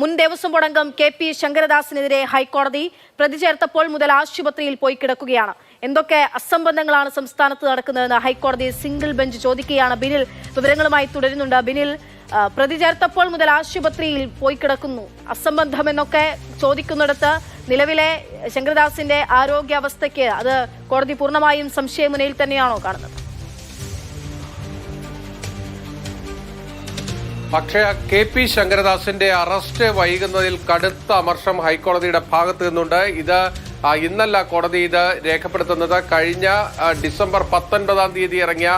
മുൻ ദേവസ്വം ബോർഡ് അംഗം K P ശങ്കരദാസിനെതിരെ ഹൈക്കോടതി പ്രതി ചേർത്തപ്പോൾ മുതൽ ആശുപത്രിയിൽ പോയി കിടക്കുകയാണ്. എന്തൊക്കെ അസംബന്ധങ്ങളാണ് സംസ്ഥാനത്ത് നടക്കുന്നതെന്ന് ഹൈക്കോടതി സിംഗിൾ ബെഞ്ച് ചോദിക്കുകയാണ്. ബിനിൽ വിവരങ്ങളുമായി തുടരുന്നുണ്ട്. ബിനിൽ പ്രതി ചേർത്തപ്പോൾ മുതൽ ആശുപത്രിയിൽ പോയി കിടക്കുന്നു. അസംബന്ധം എന്നൊക്കെ ചോദിക്കുന്നിടത്ത് നിലവിലെ ശങ്കരദാസിന്റെ ആരോഗ്യാവസ്ഥയ്ക്ക് അത് കോടതി പൂർണമായും സംശയമുനയിൽ തന്നെയാണോ കാണുന്നത്? പക്ഷേ കെ പി ശങ്കരദാസിന്റെ അറസ്റ്റ് വൈകുന്നതിൽ കടുത്ത അമർഷം ഹൈക്കോടതിയുടെ ഭാഗത്തു നിന്നുണ്ട്. ഇത് ഇന്നല്ല കോടതി ഇത് രേഖപ്പെടുത്തുന്നത്. കഴിഞ്ഞ ഡിസംബർ പത്തൊൻപതാം തീയതി ഇറങ്ങിയ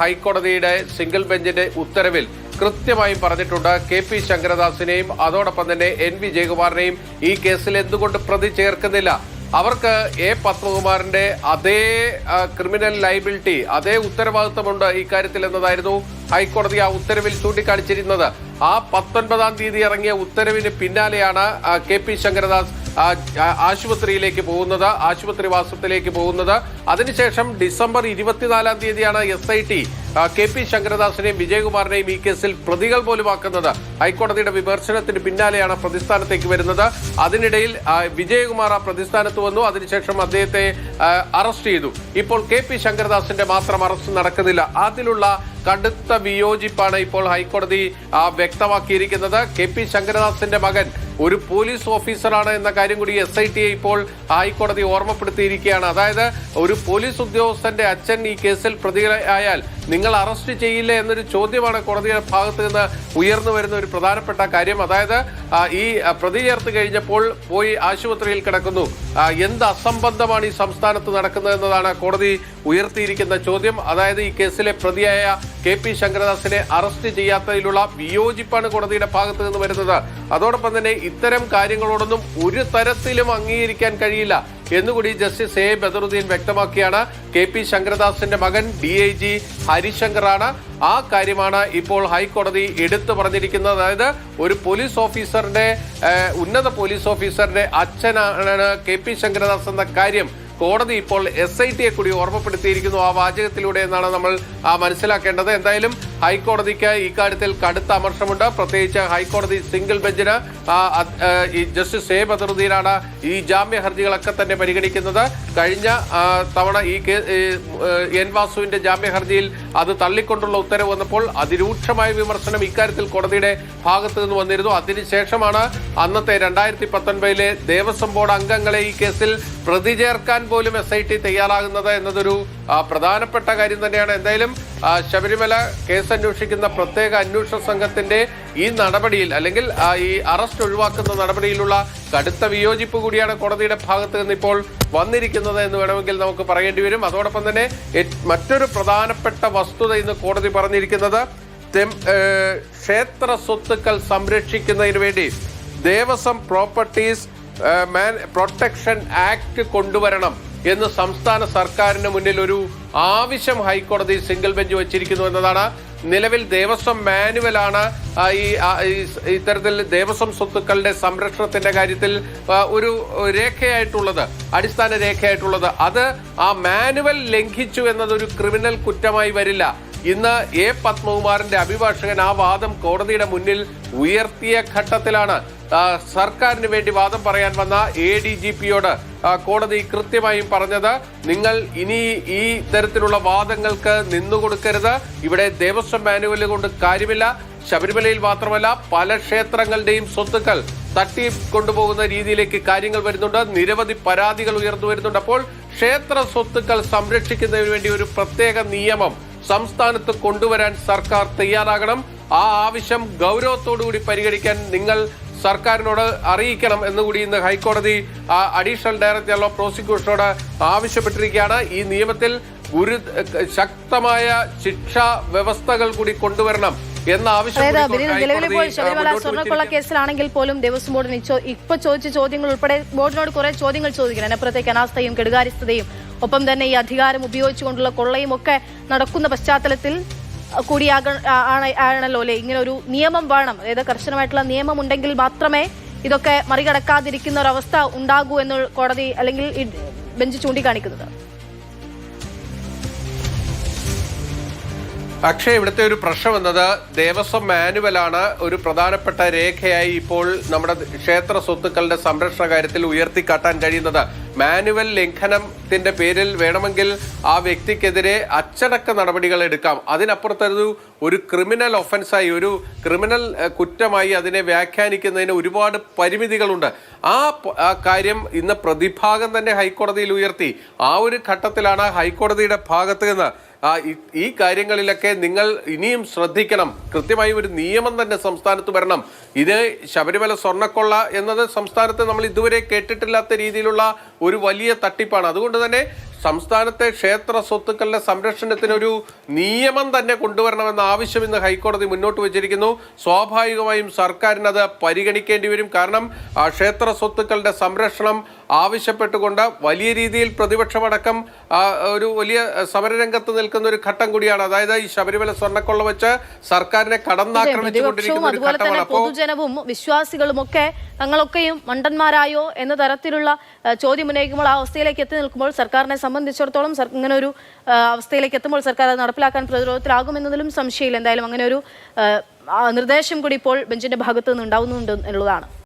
ഹൈക്കോടതിയുടെ സിംഗിൾ ബെഞ്ചിന്റെ ഉത്തരവിൽ കൃത്യമായും പറഞ്ഞിട്ടുണ്ട്. കെ പി ശങ്കരദാസിനെയും അതോടൊപ്പം തന്നെ എൻ വി ജയകുമാറിനെയും ഈ കേസിൽ എന്തുകൊണ്ട് പ്രതി ചേർക്കുന്നില്ല? അവർക്ക് എ പത്മകുമാറിന്റെ അതേ ക്രിമിനൽ ലൈബിലിറ്റി അതേ ഉത്തരവാദിത്തമുണ്ട് ഇക്കാര്യത്തിൽ എന്നതായിരുന്നു ഹൈക്കോടതി ആ ഉത്തരവിൽ ചൂണ്ടിക്കാണിച്ചിരുന്നത്. ആ പത്തൊൻപതാം തീയതി ഇറങ്ങിയ ഉത്തരവിന് പിന്നാലെയാണ് കെ പി ശങ്കരദാസ് ആശുപത്രിയിലേക്ക് പോകുന്നത് ആശുപത്രി വാസത്തിലേക്ക് പോകുന്നത്. അതിനുശേഷം ഡിസംബർ ഇരുപത്തിനാലാം തീയതിയാണ് S I T K P ശങ്കരദാസിനെയും വിജയകുമാറിനെയും ഈ കേസിൽ പ്രതികൾ പോലും ആക്കുന്നത് ഹൈക്കോടതിയുടെ വിമർശനത്തിന് പിന്നാലെയാണ് പ്രതിസ്ഥാനത്തേക്ക് വരുന്നത്. അതിനിടയിൽ വിജയകുമാർ ആ പ്രതിസ്ഥാനത്ത് വന്നു. അതിനുശേഷം അദ്ദേഹത്തെ അറസ്റ്റ് ചെയ്തു. ഇപ്പോൾ കെ പി ശങ്കരദാസിന്റെ മാത്രം അറസ്റ്റ് നടക്കുന്നില്ല. അതിലുള്ള കടുത്ത വിയോജിപ്പാണ് ഇപ്പോൾ ഹൈക്കോടതി വ്യക്തമാക്കിയിരിക്കുന്നത്. കെ പി ശങ്കരദാസിന്റെ മകൻ ഒരു പോലീസ് ഓഫീസറാണ് എന്ന കാര്യം കൂടി എസ് ഐ ടിയെ ഇപ്പോൾ ഹൈക്കോടതി ഓർമ്മപ്പെടുത്തിയിരിക്കുകയാണ്. അതായത് ഒരു പോലീസ് ഉദ്യോഗസ്ഥന്റെ അച്ഛൻ ഈ കേസിൽ പ്രതിയായാൽ നിങ്ങൾ അറസ്റ്റ് ചെയ്യില്ല എന്നൊരു ചോദ്യമാണ് കോടതിയുടെ ഭാഗത്ത് നിന്ന് ഉയർന്നു വരുന്ന ഒരു പ്രധാനപ്പെട്ട കാര്യം. അതായത് ഈ പ്രതി ചേർത്ത് കഴിഞ്ഞപ്പോൾ പോയി ആശുപത്രിയിൽ കിടക്കുന്നു. എന്ത് അസംബന്ധമാണ് ഈ സംസ്ഥാനത്ത് നടക്കുന്നത് എന്നതാണ് കോടതി ഉയർത്തിയിരിക്കുന്ന ചോദ്യം. അതായത് ഈ കേസിലെ പ്രതിയായ കെ പി ശങ്കരദാസിനെ അറസ്റ്റ് ചെയ്യാത്തതിലുള്ള വിയോജിപ്പാണ് കോടതിയുടെ ഭാഗത്ത് നിന്ന് വരുന്നത്. അതോടൊപ്പം തന്നെ ഇത്തരം കാര്യങ്ങളോടൊന്നും ഒരു തരത്തിലും അംഗീകരിക്കാൻ കഴിയില്ല. എന്നുകൂടി ജസ്റ്റിസ് എ ബദറുദ്ദീൻ വ്യക്തമാക്കിയാണ് കെ പി ശങ്കരദാസിന്റെ മകൻ ഡി ഐ ജി ഹരിശങ്കറാണ്. ആ കാര്യമാണ് ഇപ്പോൾ ഹൈക്കോടതി എടുത്തു പറഞ്ഞിരിക്കുന്നത്. അതായത് ഒരു പോലീസ് ഓഫീസറുടെ ഉന്നത പോലീസ് ഓഫീസറുടെ അച്ഛനാണ് കെ പി ശങ്കരദാസ് എന്ന കാര്യം കോടതി ഇപ്പോൾ എസ് ഐ ടിയെ കൂടി ഓർമ്മപ്പെടുത്തിയിരിക്കുന്നു. ആ വാചകത്തിലൂടെ എന്നാണ് നമ്മൾ മനസ്സിലാക്കേണ്ടത്. എന്തായാലും ഹൈക്കോടതിക്ക് ഇക്കാര്യത്തിൽ കടുത്ത അമർഷമുണ്ട്. പ്രത്യേകിച്ച് ഹൈക്കോടതി സിംഗിൾ ബെഞ്ചിന് ഈ ജസ്റ്റിസ് എ ബദറുദ്ദീനാണ് ഈ ജാമ്യ ഹർജികളൊക്കെ തന്നെ പരിഗണിക്കുന്നത്. കഴിഞ്ഞ തവണ ഈ എൻ വാസുവിന്റെ ജാമ്യ ഹർജിയിൽ അത് തള്ളിക്കൊണ്ടുള്ള ഉത്തരവ് വന്നപ്പോൾ അതിരൂക്ഷമായ വിമർശനം ഇക്കാര്യത്തിൽ കോടതിയുടെ ഭാഗത്തു നിന്ന് വന്നിരുന്നു. അതിനുശേഷമാണ് അന്നത്തെ രണ്ടായിരത്തി പത്തൊൻപതിലെ ദേവസ്വം ബോർഡ് അംഗങ്ങളെ ഈ കേസിൽ പ്രതി ചേർക്കാൻ പോലും എസ് ഐ ടി തയ്യാറാകുന്നത് എന്നതൊരു പ്രധാനപ്പെട്ട കാര്യം തന്നെയാണ്. എന്തായാലും ശബരിമല കേസ് അന്വേഷിക്കുന്ന പ്രത്യേക അന്വേഷണ സംഘത്തിന്റെ ഈ നടപടിയിൽ അല്ലെങ്കിൽ ഈ അറസ്റ്റ് ഒഴിവാക്കുന്ന നടപടിയിലുള്ള കടുത്ത വിയോജിപ്പ് കൂടിയാണ് കോടതിയുടെ ഭാഗത്ത് നിന്ന് ഇപ്പോൾ വന്നിരിക്കുന്നത് എന്ന് വേണമെങ്കിൽ നമുക്ക് പറയേണ്ടി വരും. അതോടൊപ്പം തന്നെ മറ്റൊരു പ്രധാനപ്പെട്ട വസ്തുത ഇന്ന് കോടതി പറഞ്ഞിരിക്കുന്നത് ക്ഷേത്ര സ്വത്തുക്കൾ സംരക്ഷിക്കുന്നതിന് വേണ്ടി ദേവസ്വം പ്രോപ്പർട്ടീസ് പ്രൊട്ടക്ഷൻ ആക്ട് കൊണ്ടുവരണം. എന്ന് സംസ്ഥാന സർക്കാരിന് മുന്നിൽ ഒരു ആവശ്യം ഹൈക്കോടതി സിംഗിൾ ബെഞ്ച് വെച്ചിരിക്കുന്നു എന്നതാണ്. നിലവിൽ ദേവസ്വം മാനുവലാണ് ഈ ഇത്തരത്തിൽ ദേവസ്വം സ്വത്തുക്കളുടെ സംരക്ഷണത്തിന്റെ കാര്യത്തിൽ ഒരു രേഖയായിട്ടുള്ളത് അടിസ്ഥാന രേഖയായിട്ടുള്ളത്. അത് ആ മാനുവൽ ലംഘിച്ചു എന്നതൊരു ക്രിമിനൽ കുറ്റമായി വരില്ല. ഇന്ന് എ പത്മകുമാറിന്റെ അഭിഭാഷകൻ ആ വാദം കോടതിയുടെ മുന്നിൽ ഉയർത്തിയ ഘട്ടത്തിലാണ്. സർക്കാരിന് വേണ്ടി വാദം പറയാൻ വന്ന എ ഡി ജി പിയോട് കോടതി കൃത്യമായും പറഞ്ഞത് നിങ്ങൾ ഇനി ഈ തരത്തിലുള്ള വാദങ്ങൾക്ക് നിന്നുകൊടുക്കരുത് ഇവിടെ ദേവസ്വം മാനുവൽ കൊണ്ട് കാര്യമില്ല. ശബരിമലയിൽ മാത്രമല്ല പല ക്ഷേത്രങ്ങളുടെയും സ്വത്തുക്കൾ തട്ടി കൊണ്ടുപോകുന്ന രീതിയിലേക്ക് കാര്യങ്ങൾ വരുന്നുണ്ട്. നിരവധി പരാതികൾ ഉയർന്നു വരുന്നുണ്ട്. അപ്പോൾ ക്ഷേത്ര സ്വത്തുക്കൾ സംരക്ഷിക്കുന്നതിന് വേണ്ടി ഒരു പ്രത്യേക നിയമം സംസ്ഥാനത്ത് കൊണ്ടുവരാൻ സർക്കാർ തയ്യാറാകണം. ആ ആവശ്യം ഗൗരവത്തോടുകൂടി പരിഗണിക്കാൻ നിങ്ങൾ സർക്കാരിനോട് അറിയിക്കണം എന്നുകൂടി ഇന്ന് ഹൈക്കോടതി അഡീഷണൽ ഡയറക്ടർ ജനറൽ ഓഫ് പ്രോസിക്യൂഷനോട് ആവശ്യപ്പെട്ടിരിക്കുകയാണ്. ഈ നിയമത്തിൽ ഗുരു ശക്തമായ ശിക്ഷാ വ്യവസ്ഥകൾ കൂടി കൊണ്ടുവരണം എന്ന ആവശ്യം നിലവിലിപ്പോൾ ശബരിമല സ്വർണക്കൊള്ള കേസിലാണെങ്കിൽ പോലും ദേവസ്വം ബോർഡിന് ഇപ്പൊ ചോദിച്ച ചോദ്യങ്ങൾ ഉൾപ്പെടെ ബോർഡിനോട് കുറെ ചോദ്യങ്ങൾ ചോദിക്കണം അതിനപ്പുറത്തേക്ക് അനാസ്ഥയും കെടുകാര്യസ്ഥതയും ഒപ്പം തന്നെ ഈ അധികാരം ഉപയോഗിച്ചുകൊണ്ടുള്ള കൊള്ളയും ഒക്കെ നടക്കുന്ന പശ്ചാത്തലത്തിൽ കൂടിയാക ആണല്ലോ അല്ലെ? ഇങ്ങനെ ഒരു നിയമം വേണം. അതായത് കർശനമായിട്ടുള്ള നിയമം ഉണ്ടെങ്കിൽ മാത്രമേ ഇതൊക്കെ മറികടക്കാതിരിക്കുന്ന ഒരവസ്ഥ ഉണ്ടാകൂ എന്ന് കോടതി അല്ലെങ്കിൽ ബെഞ്ച് ചൂണ്ടിക്കാണിക്കുന്നത്. അക്ഷയ് ഇവിടുത്തെ ഒരു പ്രശ്നം എന്നത് ദേവസ്വം മാനുവലാണ് ഒരു പ്രധാനപ്പെട്ട രേഖയായി ഇപ്പോൾ നമ്മുടെ ക്ഷേത്ര സ്വത്തുക്കളുടെ സംരക്ഷണ കാര്യത്തിൽ ഉയർത്തിക്കാട്ടാൻ കഴിയുന്നത്. മാനുവൽ ലംഘനത്തിന്റെ പേരിൽ വേണമെങ്കിൽ ആ വ്യക്തിക്കെതിരെ അച്ചടക്ക നടപടികൾ എടുക്കാം. അതിനപ്പുറത്തൊരു ഒരു ക്രിമിനൽ ഒഫൻസായി ഒരു ക്രിമിനൽ കുറ്റമായി അതിനെ വ്യാഖ്യാനിക്കുന്നതിന് ഒരുപാട് പരിമിതികളുണ്ട്. ആ കാര്യം ഇന്ന് പ്രതിഭാഗം തന്നെ ഹൈക്കോടതിയിൽ ഉയർത്തി. ആ ഒരു ഘട്ടത്തിലാണ് ഹൈക്കോടതിയുടെ ഭാഗത്ത് നിന്ന് ഈ- കാര്യങ്ങളിലൊക്കെ നിങ്ങൾ ഇനിയും ശ്രദ്ധിക്കണം. കൃത്യമായി ഒരു നിയമം തന്നെ സംസ്ഥാനത്ത് വരണം. ഇത് ശബരിമല സ്വർണക്കൊള്ള എന്നത് സംസ്ഥാനത്ത് നമ്മൾ ഇതുവരെ കേട്ടിട്ടില്ലാത്ത രീതിയിലുള്ള ഒരു വലിയ തട്ടിപ്പാണ്. അതുകൊണ്ട് തന്നെ സംസ്ഥാനത്തെ ക്ഷേത്ര സ്വത്തുക്കളുടെ സംരക്ഷണത്തിനൊരു നിയമം തന്നെ കൊണ്ടുവരണമെന്ന ആവശ്യം ഇന്ന് ഹൈക്കോടതി മുന്നോട്ട് വച്ചിരിക്കുന്നു. സ്വാഭാവികമായും സർക്കാരിന് അത് പരിഗണിക്കേണ്ടി വരും. കാരണം ക്ഷേത്ര സ്വത്തുക്കളുടെ സംരക്ഷണം ആവശ്യപ്പെട്ടുകൊണ്ട് വലിയ രീതിയിൽ പ്രതിപക്ഷമടക്കം ഒരു വലിയ സമരരംഗത്ത് നിൽക്കുന്ന ഒരു ഘട്ടം കൂടിയാണ്. അതായത് ഈ ശബരിമല സ്വർണക്കൊള്ള വെച്ച് സർക്കാരിനെ കടന്നാക്രമിച്ചുകൊണ്ടിരിക്കുന്ന ഒരു ഘട്ടമാണ്. പൊതുജനവും വിശ്വാസികളും ഒക്കെ തങ്ങളൊക്കെയും മണ്ടന്മാരായോ എന്ന തരത്തിലുള്ള ചോദ്യം ഉന്നയിക്കുമ്പോൾ ആ അവസ്ഥയിലേക്ക് എത്തി നിൽക്കുമ്പോൾ സർക്കാരിനെ സംബന്ധിച്ചിടത്തോളം ഇങ്ങനെ ഒരു അവസ്ഥയിലേക്ക് എത്തുമ്പോൾ സർക്കാർ അത് നടപ്പിലാക്കാൻ പ്രതിരോധത്തിലാകുമെന്നതിലും സംശയമില്ല. എന്തായാലും അങ്ങനെ ഒരു നിർദ്ദേശം കൂടി ഇപ്പോൾ ബെഞ്ചിന്റെ ഭാഗത്തു നിന്ന് ഉണ്ടാവുന്നുണ്ട് എന്നുള്ളതാണ്.